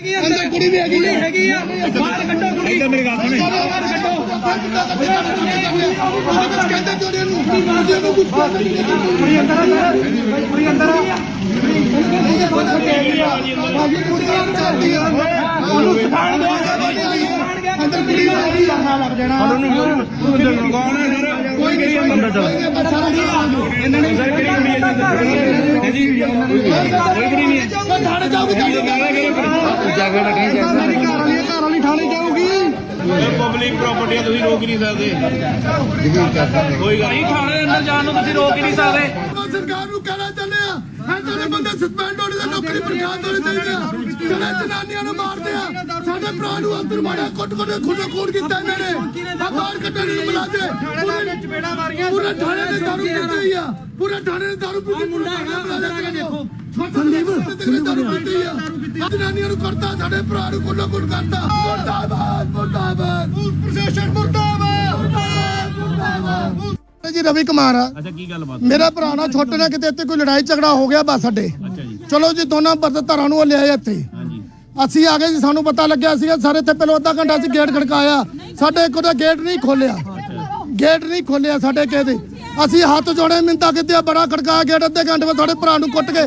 ਅੰਦਰ ਕੁੜੀ ਵੀ ਹੈਗੀ ਹੈ ਹੈਗੀ ਆ ਬਾਹਰ ਕੱਢੋ ਕੁੜੀ ਇੱਧਰ ਮੇਰੇ ਗੱਲ ਸੁਣੇ ਬਾਹਰ ਕੱਢੋ ਕਹਿੰਦੇ ਤੁਹਾਡੇ ਨੂੰ ਮੁੰਡੇ ਨੂੰ ਕੁਝ ਕੁੜੀ ਅੰਦਰ ਆ ਕੁੜੀ ਅੰਦਰ ਆ ਉਹਨੂੰ ਸਿਖਾਣ ਦਿਓ ਅੰਦਰ ਕੁੜੀ ਵਾਲੀ ਕਰਨਾ ਲੱਗ ਜਾਣਾ ਕੌਣ ਹੈ ਸਰ ਕੋਈ ਨਹੀਂ ਅੰਦਰ ਚਲੋ ਇਹਨਾਂ ਨੇ ਸਰ ਕਿਹੜੀ ਕੁੜੀ ਹੈ ਜੀ ਕੋਈ ਕੁੜੀ ਨਹੀਂ ਹੈ ਥਾਣੇ ਜਾਊਗੀ ਤੁਹਾਡੀ ਜਾਗੋ ਲੱਗਣੀ ਚਾਹੀਦੀ ਘਰ ਵਾਲੀ ਘਰ ਵਾਲੀ ਥਾਣੇ ਜਾਊਗੀ। ਇਹ ਪਬਲਿਕ ਪ੍ਰਾਪਰਟੀ ਆ ਤੁਸੀਂ ਰੋਕ ਹੀ ਨਹੀਂ ਸਕਦੇ। ਕੋਈ ਗੱਲ ਨਹੀਂ ਥਾਣੇ ਦੇ ਅੰਦਰ ਜਾਣ ਨੂੰ ਤੁਸੀਂ ਰੋਕ ਹੀ ਨਹੀਂ ਸਕਦੇ। ਸਰਕਾਰ ਨੂੰ ਕਹਿਣਾ ਚਾਹੁੰਦੇ ਆ ਹਾਂ ਤੁਹਾਡੇ ਬੰਦੇ ਸਸਪੈਂਡ ਹੋਣੇ ਦਾ ਨੌਕਰੀ ਬਰਖਾਸਤ ਹੋਣੇ ਚਾਹੀਦੇ ਆ। ਜਿਹੜੇ ਜਨਾਨੀਆਂ ਨੂੰ ਮਾਰਦੇ ਆ। ਸਾਡੇ ਭਰਾ ਨੂੰ ਅੰਦਰ ਮਾਰਿਆ ਕੁੱਟ ਕੁੱਟ ਖੁੱਡੇ ਖੂਨ ਕੀਤਾ ਇਹਨਾਂ ਨੇ। ਆ ਬਾਹਰ ਕੱਢਣ ਨੂੰ ਬੁਲਾਦੇ ਪੂਰੇ ਚਪੇੜਾ ਮਾਰੀਆਂ ਪੂਰੇ ਥਾਣੇ ਦੇ ਦਾਰੂ ਪੀਤੀ ਹੋਈ ਆ। ਪੂਰੇ ਥਾਣੇ ਦੇ ਦਾਰੂ ਪੀਤੀ ਮੁੰਡਾ ਹੈਗਾ ਦੇਖੋ। ਸੰਦੀਪ ਦਾਰੂ ਪੀਤੀ ਹੋਈ ਆ ਜਨਾਨੀਆਂ ਨੂੰ ਕਰਤਾ ਸਾਡੇ ਭਰਾ ਨੂੰ ਕੁੱਟੋ ਕੁੱਟ ਕਰਤਾ। ਮੁਰਦਾਬਾਦ ਮੁਰਦਾਬਾਦ। ਪ੍ਰਸ਼ਾਸਨ ਮੁਰਦਾਬਾਦ। ਮੁਰਦਾਬਾਦ ਜੀ ਰਵੀ ਕੁਮਾਰ ਆ। ਅੱਛਾ ਕੀ ਗੱਲ ਬਾਤ ਮੇਰਾ ਭਰਾ ਨਾਲ ਛੋਟੇ ਨਾਲ ਕਿਤੇ ਇੱਥੇ ਕੋਈ ਲੜਾਈ ਝਗੜਾ ਹੋ ਗਿਆ ਬਸ ਅੱਡੇ। ਅੱਛਾ ਜੀ। ਚਲੋ ਜੀ ਦੋਨਾਂ ਬਰਦ ਧਰਾਂ ਨੂੰ ਲਿਆਏ ਇੱਥੇ। ਅਸੀਂ ਆ ਗਏ ਜੀ ਸਾਨੂੰ ਪਤਾ ਲੱਗਿਆ ਸੀਗਾ ਸਾਰੇ ਇੱਥੇ ਪਹਿਲਾਂ ਅੱਧਾ ਘੰਟਾ ਅਸੀਂ ਗੇਟ ਖੜਕਾਇਆ। ਸਾਡੇ ਇੱਕ ਉਹਦਾ ਗੇਟ ਨਹੀਂ ਖੋਲਿਆ ਗੇਟ ਨਹੀਂ ਖੋਲਿਆ ਸਾਡੇ ਕਿਸੇ ਦੇ। ਅਸੀਂ ਹੱਥ ਜੋੜੇ, ਮਿੰਤਾ ਕੀਤੀਆਂ ਬੜਾ ਖੜਕਾ ਗੇਟ ਅੱਧੇ ਘੰਟੇ ਬਾਅਦ ਤੁਹਾਡੇ ਭਰਾ ਨੂੰ ਕੁੱਟ ਕੇ।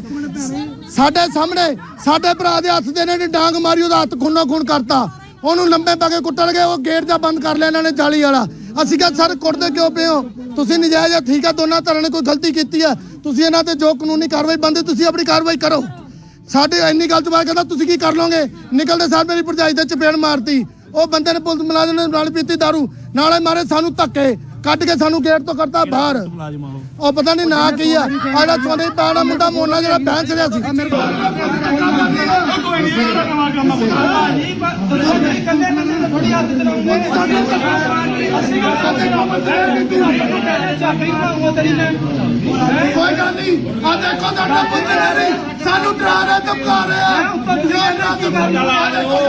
ਸਾਡੇ ਸਾਹਮਣੇ, ਸਾਡੇ ਭਰਾ ਦੇ ਹੱਥ ਦੇ ਨੇ ਡਾਂਗ ਮਾਰੀ, ਉਹਦਾ ਹੱਥ ਖੂਨੋ ਖੂਨ ਕਰਤਾ। ਉਹਨੂੰ ਲੰਬੇ ਪਾ ਕੇ ਕੁੱਟਣ ਗਏ, ਉਹ ਗੇਟ ਦਾ ਬੰਦ ਕਰ ਲਿਆ ਇਹਨਾਂ ਨੇ, ਜਾਲੀ ਵਾਲਾ। ਅਸੀਂ ਕਿਹਾ, ਸਰ, ਕੁੱਟਦੇ ਕਿਉਂ ਪਏ ਹੋ? ਤੁਸੀਂ ਨਜਾਇਜ਼ ਠੀਕ ਆ, ਦੋਨਾਂ ਧਰਾਂ ਨੇ ਕੋਈ ਗਲਤੀ ਕੀਤੀ ਹੈ ਤੁਸੀਂ ਇਹਨਾਂ ਤੇ ਜੋ ਕਾਨੂੰਨੀ ਕਾਰਵਾਈ ਬੰਦੇ ਤੁਸੀਂ ਆਪਣੀ ਕਾਰਵਾਈ ਕਰੋ। ਸਾਡੇ ਇੰਨੀ ਗੱਲ ਤੋਂ ਬਾਅਦ ਕਹਿੰਦਾ, ਤੁਸੀਂ ਕੀ ਕਰ ਲਓਗੇ? ਨਿਕਲਦੇ ਸਾਰ ਮੇਰੀ ਭਰਜਾਈ ਤੇ ਚਪੇੜ ਮਾਰਤੀ। ਉਹ ਬੰਦੇ ਨੇ ਪੁਲਿਸ ਮੁਲਾਜ਼ਮ ਨੇ ਨਾਲ ਪੀਤੀ ਦਾਰੂ, ਨਾਲੇ ਮਾਰੇ ਸਾਨੂੰ ਧੱਕੇ। ਕੱਢ ਕੇ ਸਾਨੂੰ ਗੇਟ ਤੋਂ ਕੱਢਤਾ ਬਾਹਰ। ਉਹ ਪਤਾ ਨਹੀਂ ਨਾਂ ਕੀ ਆ। ਆਹ ਜਿਹੜਾ ਸੋਨੇ ਮੁੰਡਾ ਮੋਨਾ ਜਿਹੜਾ ਬੈਂਚ ਰਿਹਾ ਸੀ। ਕੋਈ ਗੱਲ ਨਹੀਂ। ਆ ਦੇਖੋ ਤੁਹਾਡਾ ਪੁੱਤ ਨਹੀਂ ਸਾਨੂੰ ਡਰਾ ਰਿਹਾ ਧਮਕਾ ਰਿਹਾ। ਜੇ ਨਾ ਧਮਕਾ ਦੇਖੋ।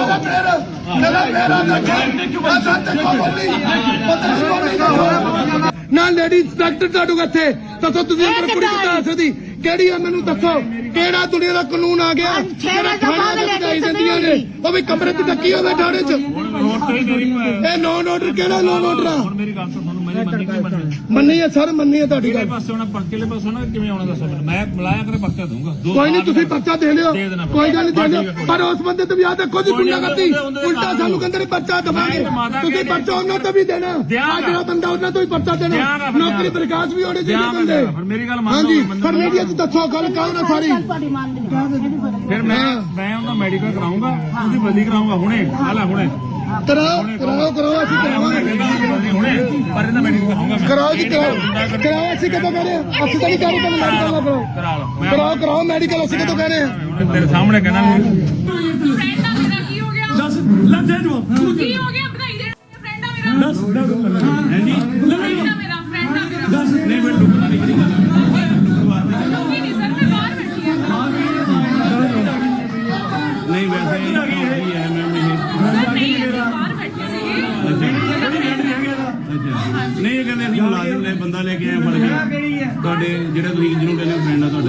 ਮੇਰਾ ਮੇਰਾ ਦੇਖੋ ਆ ਸੱਚ ਦੇਖੋ ਬੋਲੀ। ਪਤਾ ਨਹੀਂ ਬੋਲੀ ਨਾ ਨਾ ਲੇਡੀ ਇੰਸਪੈਕਟਰ ਤੁਹਾਡੇ ਇੱਥੇ। ਦੱਸੋ ਤੁਸੀਂ ਅੰਦਰ ਕੁੜੀ ਕਿੱਦਾਂ ਆ ਸਕਦੀ ਕਿਹੜੀ ਆ ਮੈਨੂੰ ਦੱਸੋ? ਕਿਹੜਾ ਦੁਨੀਆ ਦਾ ਕਾਨੂੰਨ ਆ ਗਿਆ? ਜਿਹੜਾ ਥਾਣੇ ਦੇ ਭਜਾਈ ਦਿੰਦੀਆਂ ਨੇ? ਉਹ ਵੀ ਕਮਰੇ 'ਚ ਡੱਕੀ ਹੋਵੇ ਥਾਣੇ 'ਚ? ਇਹ ਨੌਨ ਆਰਡਰ ਕਿਹੜਾ ਨੌਨ ਆਰਡਰ ਆ? ਮੇਰੀ ਮੰਨੀ ਕੀ ਮੰਨੀ? ਮੰਨੀ? ਹੈ ਸਰ ਮੰਨੀ ਹੈ ਤੁਹਾਡੀ ਕਿਹੜੇ ਗੱਲ। ਪਾਸੇ ਹੋਣਾ ਪਰਚੇ ਪਾਸੇ ਹੋਣਾ ਕਿਵੇਂ ਆਉਣਾ ਦੱਸੋ ਮੈਨੂੰ? ਮੈਂ ਬੁਲਾਇਆ ਕਰੇ ਪਰਚਾ ਦੂੰਗਾ ਦੋ ਕੋਈ ਨਹੀਂ ਤੁਸੀਂ ਪਰਚਾ ਦੇ ਲਿਓ। ਦੇ ਦੇਣਾ। ਕੋਈ ਗੱਲ ਨਹੀਂ ਦੇ ਲਿਓ। ਪਰ ਉਸ ਬੰਦੇ ਤੇ ਵੀ ਆ ਦੇਖੋ ਜੀ ਗੁੰਡਾਗਰਦੀ। ਉਲਟਾ ਸਾਨੂੰ ਕਹਿੰਦੇ ਨੇ ਪਰਚਾ ਦਵਾਂਗੇ। ਤੁਸੀਂ ਪਰਚਾ ਉਹਨਾਂ ਤੇ ਵੀ ਦੇਣਾ। ਆ ਜਿਹੜਾ ਬੰਦਾ ਉਹਨਾਂ ਤੋਂ ਵੀ ਪਰਚਾ ਦੇਣਾ। ਨੌਕਰੀ। ਪ੍ਰਕਾਸ਼ ਵੀ ਹੋਣੇ ਦਿਆਂਗਾ ਬੰਦੇ। ਫਿਰ ਮੇਰੀ ਗੱਲ ਮੰਨ ਹਾਂਜੀ ਪਰ ਮੀਡੀਆ 'ਚ ਦੱਸੋ ਗੱਲ ਕਹੋ ਨਾ ਸਾਰੀ। ਫਿਰ ਮੈਂ ਮੈਂ ਉਹਦਾ ਮੈਡੀਕਲ ਕਰਾਉਂਗਾ ਉਹਦੀ ਬਦਲੀ ਕਰਾਉਂਗਾ ਹੁਣੇ। ਹਾਲਾ ਹੁਣੇ। ਕਰਾਓ ਕਰਾਓ ਕਰਾਓ ਅਸੀਂ ਕਰਾਵਾਂਗੇ। ਪਰ ਇਹਦਾ ਮੈਡੀਕਲ ਮੈਂ ਕਰਾਓ ਜੀ ਕਰਾਓ। ਕਰਾਓ ਅਸੀਂ ਕਦੋਂ ਕਹਿ ਰਹੇ ਹਾਂ? ਅਸੀਂ ਤਾਂ ਨਹੀਂ ਕਹਿ ਰਹੇ ਤੁਹਾਨੂੰ ਮੈਡੀਕਲ ਨਾ ਕਰਾਓ ਕਰਾ ਲਓ ਮੈਂ ਕਰਾਓ ਕਰਾਓ ਮੈਡੀਕਲ ਅਸੀਂ ਕਦੋਂ ਕਹਿ ਰਹੇ ਹਾਂ? ਤੇਰੇ ਸਾਹਮਣੇ ਕਹਿੰਦਾ ਫਰੈਂਡ ਮੇਰਾ ਕੀ ਹੋ ਗਿਆ? ਦੱਸ ਲੱਜੇ ਜਵਾਬ। ਕੀ ਹੋ ਗਿਆ? ਵਧਾਈ ਦੇ ਫਰੈਂਡ ਆ ਮੇਰਾ। ਦੱਸ ਦੱਸ। ਹੈ। ਮੁਲਾਜ਼ਮ ਨੇ ਬੰਦਾ ਲੈ ਕੇ ਆਏ ਫੜ ਕੇ। ਤੁਹਾਡੇ ਜਿਹੜਾ ਤੁਸੀਂ ਜਿਹਨੂੰ ਕਹਿੰਦੇ ਫਰੈਂਡ ਆ ਤੁਹਾਡੇ।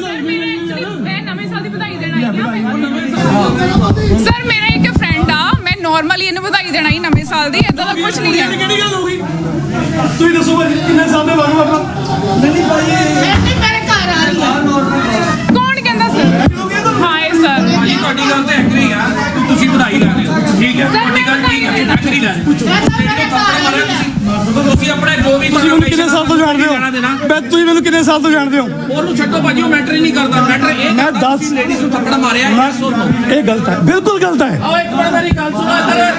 ਸਰ ਮੇਰਾ ਐਕਚੁਅਲੀ ਮੈਂ ਨਵੇਂ ਸਾਲ ਦੀ ਵਧਾਈ ਦੇਣ ਆਈ ਆ। ਸਰ ਮੇਰਾ ਇੱਕ ਫਰੈਂਡ ਆ ਮੈਂ ਨਾਰਮਲੀ ਇਹਨੂੰ ਵਧਾਈ ਦੇਣਾ ਹੀ ਨਵੇਂ ਸਾਲ ਦੀ ਇਦਾਂ ਦਾ ਕੁਝ ਨਹੀਂ ਹੈ ਕਿਹੜੀ ਗੱਲ ਹੋ ਗਈ ਤੁਸੀਂ ਦੱਸੋ ਕਿੰਨੇ ਸਾਲ ਦੇ ਬਾਅਦ ਆਪਣਾ ਤੁਸੀਂ ਆਪਣੇ ਜੋ ਵੀ ਤੁਸੀਂ ਮੈਨੂੰ ਕਿੰਨੇ ਸਾਲ ਤੋਂ ਜਾਣਦੇ ਹੋ? ਲੈਣਾ ਦੇਣਾ। ਮੈਂ ਤੁਸੀਂ ਮੈਨੂੰ ਕਿੰਨੇ ਸਾਲ ਤੋਂ ਜਾਣਦੇ ਹੋ? ਉਹਨੂੰ ਛੱਡੋ ਭਾਜੀ ਉਹ ਮੈਟਰ ਹੀ ਨਹੀਂ ਕਰਦਾ। ਮੈਟਰ ਇਹ ਮੈਂ ਕਰਦਾ ਦੱਸ- ਤੁਸੀਂ ਲੇਡੀਜ਼ ਨੂੰ ਥੱਪੜ ਮਾਰਿਆ ਮੈਂ- ਇਹ ਸੁਣੋ। ਇਹ ਗਲਤ ਹੈ। ਬਿਲਕੁਲ ਗਲਤ ਹੈ। ਆਓ ਇੱਕ ਮਿੰਟ ਮੇਰੀ ਗੱਲ ਸੁਣੋ ਇੱਧਰ।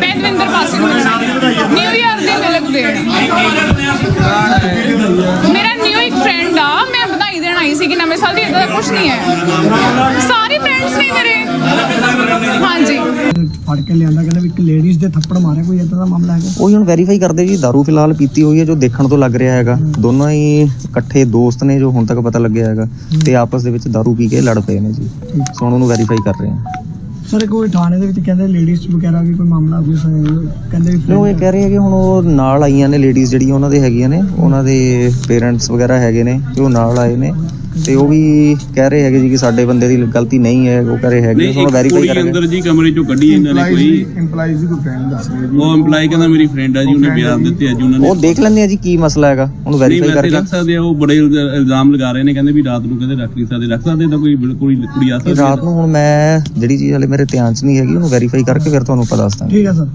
ਮੈਂ ਦਵਿੰਦਰ ਪਾਸੀ ਨੂੰ ਨਿਊ ਇਅਰ ਦੇ ਮਿਲਕ ਦੇ ਮੇਰਾ ਨਿਊ ਇੱਕ ਫਰੈਂਡ ਆ। ਮੈਂ ਵਧਾਈ ਦੇਣ ਆਈ ਸੀ ਕਿ ਨਵੇਂ ਸਾਲ ਦੀ ਇਦਾਂ ਦਾ ਕੁਝ ਨਹੀਂ ਹੈ ਸਾਰੇ ਫਰੈਂਡਸ ਨੇ ਮੇਰੇ ਹਾਂਜੀ ਫੜ ਕੇ ਲਿਆਂਦਾ ਕਹਿੰਦਾ ਵੀ ਇੱਕ ਲੇਡੀਜ਼ ਦੇ ਥੱਪੜ ਮਾਰੇ ਕੋਈ ਇਦਾਂ ਦਾ ਮਾਮਲਾ ਹੈਗਾ ਉਹੀ ਹੁਣ ਵੈਰੀਫਾਈ ਕਰਦੇ ਜੀ दारू ਫਿਲਹਾਲ ਪੀਤੀ ਹੋਈ ਹੈ ਜੋ ਦੇਖਣ ਤੋਂ ਲੱਗ ਰਿਹਾ ਹੈਗਾ ਦੋਨੋਂ ਹੀ ਇਕੱਠੇ ਦੋਸਤ ਨੇ ਜੋ ਹੁਣ ਤੱਕ ਪਤਾ ਲੱਗਿਆ ਹੈਗਾ ਤੇ ਆਪਸ ਦੇ ਵਿੱਚ दारू ਪੀ ਕੇ ਲੜ ਪਏ ਨੇ ਜੀ ਸੋ ਹੁਣ ਉਹਨੂੰ ਵੈਰੀਫਾਈ ਕਰ ਰਹੇ ਹਾਂ ਸਰ ਕੋਈ ਥਾਣੇ ਦੇ ਵਿੱਚ ਕਹਿੰਦੇ ਲੇਡੀਜ਼ ਵਗੈਰਾ ਵੀ ਕੋਈ ਮਾਮਲਾ ਕੋਈ ਸ- ਕਹਿੰਦੇ ਵੀ ਨਹੀਂ ਉਹ ਇਹ ਕਹਿ ਰਹੇ ਹੈਗੇ ਹੁਣ ਉਹ ਨਾਲ ਆਈਆਂ ਨੇ ਲੇਡੀਜ਼ ਜਿਹੜੀਆਂ ਉਹਨਾਂ ਦੇ ਹੈਗੀਆਂ ਨੇ ਉਹਨਾਂ ਦੇ ਪੇਰੈਂਟਸ ਵਗੈਰਾ ਹੈਗੇ ਨੇ ਤੇ ਉਹ ਨਾਲ ਆਏ ਨੇ ਤੇ ਉਹ ਵੀ ਕਹਿ ਰਹੇ ਹੈਗੇ ਜੀ ਕਿ ਸਾਡੇ ਬੰਦੇ ਦੀ ਗਲਤੀ ਨਹੀਂ ਹੈ ਉਹ ਕਹਿ ਰਹੇ ਹੈਗੇ ਨਹੀਂ ਤੁਹਾਨੂੰ ਵੈਰੀਫਾਈ ਕੁੜੀ ਕਰਾਂਗੇ। ਅੰਦਰ ਜੀ ਕਮਰੇ ਚੋਂ ਕੱਢੀ ਇਹਨਾਂ ਨੇ ਕੋਈ। ਇੰਪਲਾਈਜ਼ ਦੀ ਕੋਈ ਫਰੈਂਡ ਦੱਸ ਰਹੀ ਹੈ ਉਹ EMPLOYE ਕਹਿੰਦਾ ਮੇਰੀ ਫਰੈਂਡ ਆ ਜੀ ਉਹਨੇ ਬਿਆਨ ਦਿੱਤੇ ਅੱਜ ਉਹਨਾਂ ਨੇ। ਉਹ ਦੇਖ ਲੈਂਦੇ ਆ ਜੀ ਕੀ ਮਸਲਾ ਹੈਗਾ ਉਹਨੂੰ ਨਹੀਂ ਵੈਰੀਫਾਈ ਕਰਕੇ। ਰੱਖ ਸਕਦੇ ਆ ਉਹ ਬੜੇ ਇਲਜ਼ਾ- ਇਲਜ਼ਾਮ ਲਗਾ ਰਹੇ ਨੇ ਕਹਿੰਦੇ ਵੀ ਰਾਤ ਨੂੰ ਕਹਿੰਦੇ ਰੱਖ ਨਹੀਂ ਸਕਦੇ। ਰੱਖ ਸਕਦੇ ਤਾਂ ਕੋਈ ਬਿਲਕੁਲ ਹੀ ਕੁੜੀ ਆ ਸਕਦੀ ਰਾਤ ਨੂੰ ਹੁਣ ਮੈਂ ਜਿਹੜੀ ਚੀਜ਼ ਹਲੇ ਮੇਰੇ ਧਿਆਨ 'ਚ ਨਹੀਂ ਹੈਗੀ ਉਹਨੂੰ ਵੈਰੀਫਾਈ ਕਰਕੇ ਫਿਰ ਤੁਹਾਨੂੰ ਪਤਾ ਦੱਸ ਦਾਂਗੇ। ਠੀਕ ਹੈ ਸਰ।